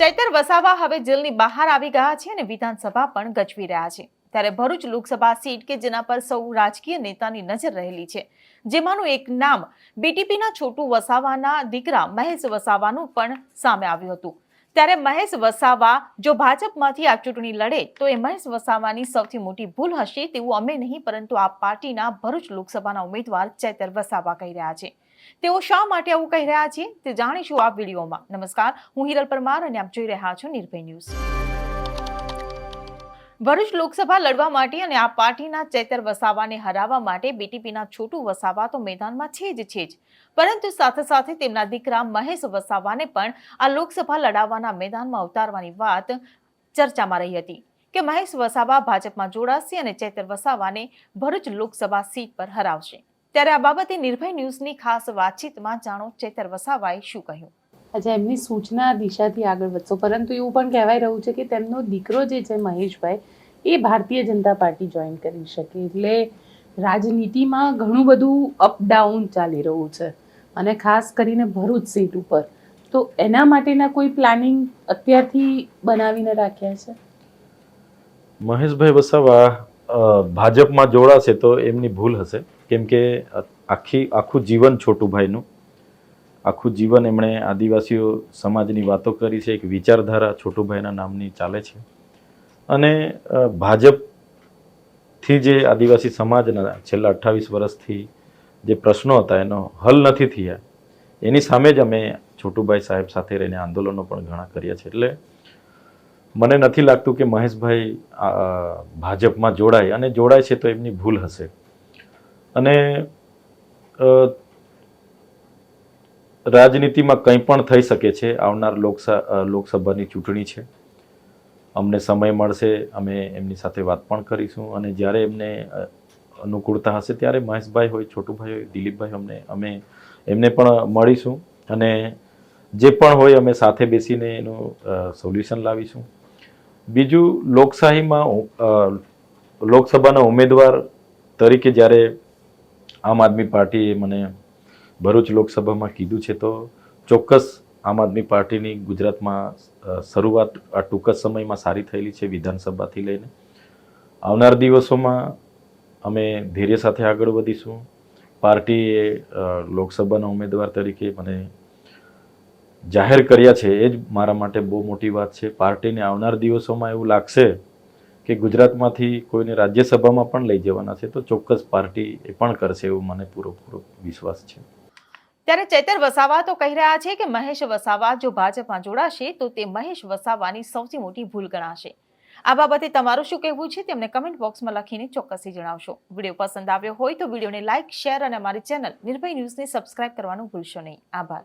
ચૈતર વસાવા હવે જેલની બહાર આવી ગયા છે અને વિધાનસભા પણ ગજવી રહ્યા છે. ત્યારે ભરૂચ લોકસભા સીટ કે જેના પર સૌ રાજકીય નેતાની નજર રહેલી છે. જેમાંનું એક નામ બીટીપીના છોટુ વસાવાના દીકરા મહેશ વસાવાનું પણ સામે આવ્યું હતું. ત્યારે મહેશ વસાવા જો ભાજપમાંથી આ ચૂંટણી લડે, તો એ મહેશ વસાવાની સૌથી મોટી ભૂલ હશે તેવું અમે નહીં, પરંતુ આ પાર્ટીના ભરૂચ લોકસભાના ઉમેદવાર ચૈતર વસાવા કહી રહ્યા છે. તેઓ શા માટે આવું કહી રહ્યા છે તે જાણીશું આ વિડીયોમાં. નમસ્કાર, હું હિરલ પરમાર અને આપ જોઈ રહ્યા છો નિર્ભય ન્યૂઝ. ભરૂચ લોકસભા લડવા માટે અને આ પાર્ટીના ચેતર વસાવાને હરાવવા માટે બીટીપીના છોટુ વસાવા તો મેદાનમાં છે જ છે જ. પરંતુ સાથે સાથે તેમના દીકરા મહેશ વસાવાને પણ આ લોકસભા લડાવવાના મેદાનમાં ઉતારવાની વાત ચર્ચામાં રહી હતી કે મહેશ વસાવા ભાજપમાં જોડાશે અને ચેતર વસાવાને ભરૂચ લોકસભા સીટ પર હરાવશે. ત્યારે આ બાબતે નિર્ભય ન્યૂઝની ખાસ વાતચીતમાં જાણો ચેતર વસાવાએ શું કહ્યું. અચ્છા એમની સૂચના દિશાથી આગળ વધશો. પરંતુ એવું પણ કહેવાય રહ્યું છે કે તેમનો દીકરો જે છે મહેશભાઈ એ ભારતીય જનતા પાર્ટી જોઈન કરી શકે. એટલે રાજનીતિમાં ઘણું બધું અપડાઉન ચાલી રહ્યું છે. અને ખાસ કરીને ભરૂચ સીટ ઉપર. તો એના માટેના કોઈ પ્લાનિંગ અત્યારથી બનાવીને રાખ્યા છે? મહેશભાઈ વસાવા ભાજપમાં જોડાશે તો એમની ભૂલ હશે. કેમ કે આખી, આખું જીવન છોટુભાઈનું આખું જીવન એમણે આદિવાસીઓ સમાજની વાતો કરી છે. એક વિચારધારા છોટુભાઈના નામની ચાલે છે. અને ભાજપથી જે આદિવાસી સમાજના છેલ્લા અઠ્ઠાવીસ વર્ષથી જે પ્રશ્નો હતા, એનો હલ નથી થયા. એની સામે જ અમે છોટુભાઈ સાહેબ સાથે રહીને આંદોલનો પણ ઘણા કર્યા છે. એટલે મને નથી લાગતું કે મહેશભાઈ ભાજપમાં જોડાય. અને જોડાય છે તો એમની ભૂલ હશે. અને રાજનીતિમાં કંઈ પણ થઈ શકે છે, આવનાર લોકસભા લોકસભાની ચૂંટણી છે. અમને સમય મળશે, અમે એમની સાથે વાત પણ કરીશું. અને જ્યારે એમને અનુકૂળતા હશે ત્યારે મહેશભાઈ હોય, છોટુભાઈ હોય, દિલીપભાઈ અમને, અમે એમને પણ મળીશું. અને જે પણ હોય, અમે સાથે બેસીને એનું સોલ્યુશન લાવીશું. બીજું લોકશાહીમાં લોકસભાના ઉમેદવાર તરીકે જ્યારે આમ આદમી પાર્ટીએ મને ભરૂચ લોકસભામાં કીધું છે તો ચોક્કસ આમ આદમી પાર્ટીની ગુજરાતમાં શરૂઆત આ ટૂંક સમયમાં સારી થયેલી છે વિધાનસભાથી લઈને. આવનાર દિવસોમાં અમે ધૈર્ય સાથે આગળ વધીશું. પાર્ટીએ લોકસભાના ઉમેદવાર તરીકે મને જાહેર કર્યા છે, એ જ મારા માટે બહુ મોટી વાત છે. પાર્ટીને આવનાર દિવસોમાં એવું લાગશે કે ગુજરાતમાંથી કોઈને રાજ્યસભામાં પણ લઈ જવાના છે, તો ચોક્કસ પાર્ટી એ પણ કરશે એવું મને પૂરો વિશ્વાસ છે. ત્યારે ચૈતર વસાવા તો કહી રહ્યા છે કે મહેશ વસાવા જો ભાજપમાં જોડાશે, તો તે મહેશ વસાવાની સૌથી મોટી ભૂલ ગણાશે. આ બાબતે તમારું શું કહેવું છે તેમને કમેન્ટ બોક્સમાં લખીને ચોક્કસથી જણાવશો. વીડિયો પસંદ આવ્યો હોય તો વિડીયોને લાઇક શેર અને અમારી ચેનલ નિર્ભય ન્યૂઝને સબસ્ક્રાઇબ કરવાનું ભૂલશો નહીં. આભાર.